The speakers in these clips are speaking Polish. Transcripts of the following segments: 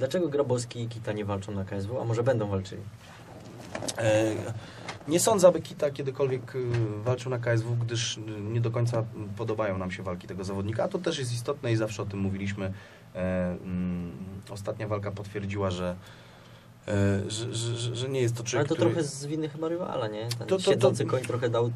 Dlaczego Grabowski i Kita nie walczą na KSW, a może będą walczyli? E, Nie sądzę, aby Kita kiedykolwiek y, walczył na KSW, gdyż y, nie do końca podobają nam się walki tego zawodnika, a to też jest istotne i zawsze o tym mówiliśmy. E, mm, Ostatnia walka potwierdziła, że, że, że, że- że nie jest to Ale człowiek, to który... trochę z winy chyba rywala, nie? Ten To- to- to- siedzący koń trochę dał.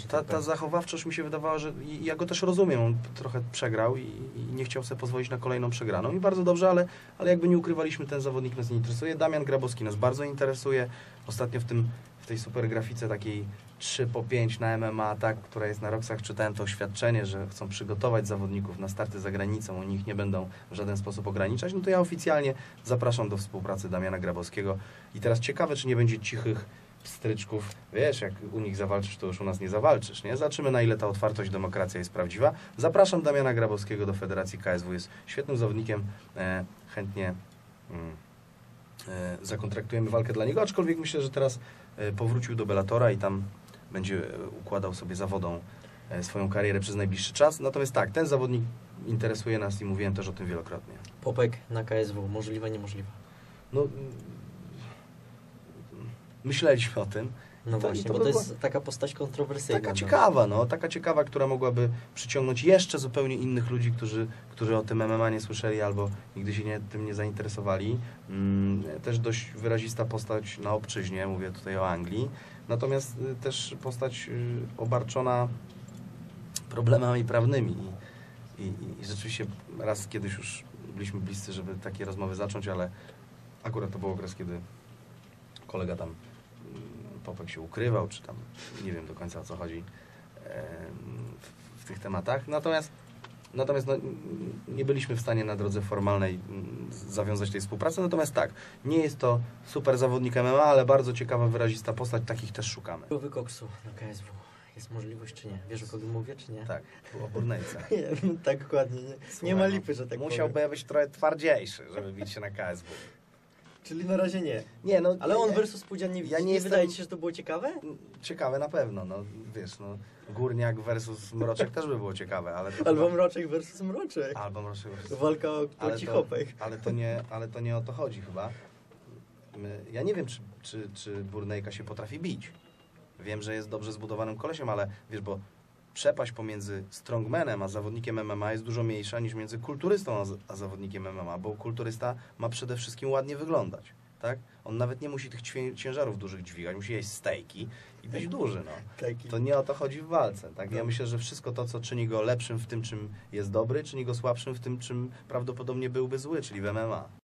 Czy Ta, tak ta zachowawczość mi się wydawała, że ja go też rozumiem, on trochę przegrał i, i nie chciał sobie pozwolić na kolejną przegraną i bardzo dobrze, ale, ale jakby nie ukrywaliśmy, ten zawodnik nas nie interesuje. Damian Grabowski nas bardzo interesuje. Ostatnio w, tym, w tej super grafice takiej 3 po 5 na MMA, tak, która jest na Roksach, czytałem to oświadczenie, że chcą przygotować zawodników na starty za granicą, oni ich nie będą w żaden sposób ograniczać, no to ja oficjalnie zapraszam do współpracy Damiana Grabowskiego. I teraz ciekawe, czy nie będzie cichych stryczków, wiesz, jak u nich zawalczysz, to już u nas nie zawalczysz, nie? Zobaczymy, na ile ta otwartość, demokracja jest prawdziwa. Zapraszam Damiana Grabowskiego do Federacji KSW, jest świetnym zawodnikiem, e, chętnie mm, e, zakontraktujemy walkę dla niego, aczkolwiek myślę, że teraz e, powrócił do Bellatora i tam będzie e, układał sobie zawodą e, swoją karierę przez najbliższy czas. Natomiast tak, ten zawodnik interesuje nas i mówiłem też o tym wielokrotnie. Popek na KSW, możliwe, niemożliwe. No, mm, myśleliśmy o tym. No właśnie, to bo to jest taka postać kontrowersyjna. Taka no. ciekawa, no, taka ciekawa, która mogłaby przyciągnąć jeszcze zupełnie innych ludzi, którzy, którzy o tym MMA nie słyszeli albo nigdy się nie, tym nie zainteresowali. Mm, też dość wyrazista postać na obczyźnie, mówię tutaj o Anglii. Natomiast y, też postać y, obarczona problemami prawnymi. I, i, I rzeczywiście raz kiedyś już byliśmy bliscy, żeby takie rozmowy zacząć, ale akurat to był okres, kiedy kolega tam mm, Popek się ukrywał, czy tam nie wiem do końca o co chodzi w, w tych tematach. Natomiast, natomiast no, nie byliśmy w stanie na drodze formalnej mm, zawiązać tej współpracy. Natomiast tak, nie jest to super zawodnik MMA, ale bardzo ciekawa, wyrazista postać, takich też szukamy. Próby koksu na KSW. Jest możliwość czy nie? Wiesz o kogo mówię, czy nie? Tak, o Burnejce. No tak dokładnie. Nie, nie ma lipy, że tak Musiałby powiem. być trochę twardziejszy, żeby bić się na KSW. Czyli na razie nie. Nie, no, Ale on versus Pudzian nie, Ja nie nie jestem- wydaje ci się, że to było ciekawe? Ciekawe na pewno, no wiesz, no Górniak versus Mroczek też by było ciekawe, ale Albo chyba- Mroczek versus Mroczek. Albo Mroczek versus... Walka o ale to, ale, to nie, ale to nie o to chodzi chyba. Ja nie wiem, czy, czy, czy Burnejka się potrafi bić. Wiem, że jest dobrze zbudowanym kolesiem, ale wiesz, bo przepaść pomiędzy strongmanem a zawodnikiem MMA jest dużo mniejsza niż między kulturystą a, zawodnikiem MMA, bo kulturysta ma przede wszystkim ładnie wyglądać. Tak? On nawet nie musi tych ciężarów dużych dźwigać, musi jeść stejki i być duży. No. To nie o to chodzi w walce. Tak? Ja No. myślę, że wszystko to, co czyni go lepszym w tym, czym jest dobry, czyni go słabszym w tym, czym prawdopodobnie byłby zły, czyli w MMA.